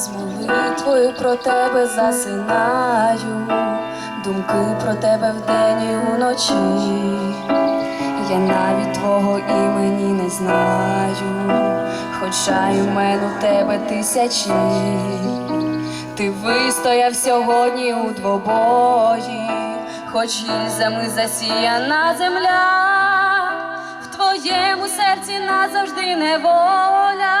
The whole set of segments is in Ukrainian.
з молитвою про тебе засинаю, думки про тебе вдень і уночі. Я навіть твого імені не знаю, хоча імен у тебе тисячі. Ти вистояв сьогодні у двобої, хоч гільзами засіяна земля, в твоєму серці назавжди неволя,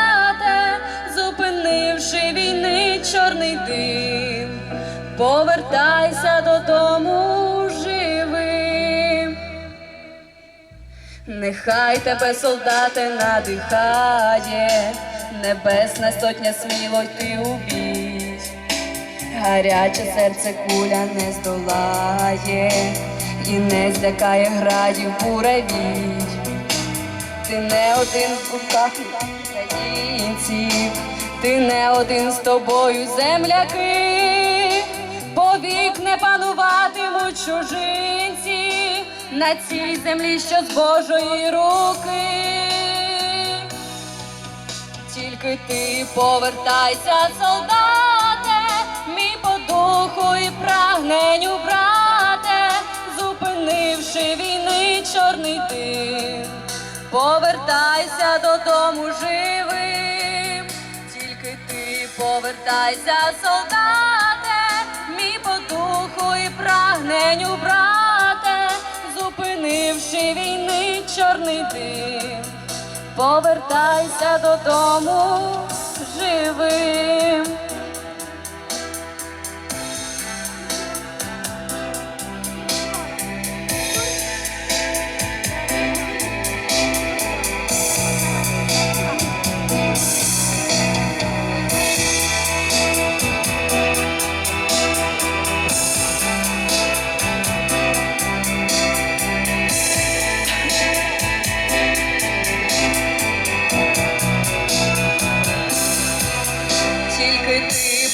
чорний дим повертайся додому живим. Нехай тебе, солдати, надихає, небесна сотня сміло йти у бій. Гаряче серце куля не здолає, і не злякає градів буравій. Ти не один в руках українців, ти не один з тобою земляки, повік не пануватимуть чужинці на цій землі, що з Божої руки. Тільки ти повертайся, солдате, мій по духу і прагненню, брате, зупинивши війни чорний дим, повертайся додому ти повертайся, солдате, мій по духу і прагненню, брате, зупинивши війни чорний дим повертайся додому живим.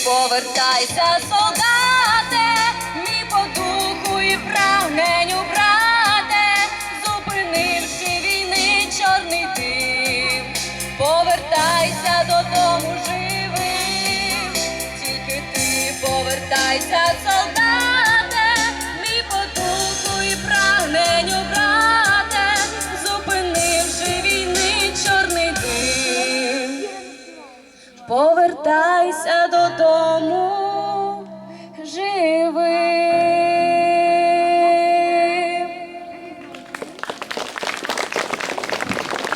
Повертайся, солдате, мій по духу і прагненню, брате, зупинивши війни чорний дим, повертайся додому живим, тільки ти повертайся, солдате, Повертайся додому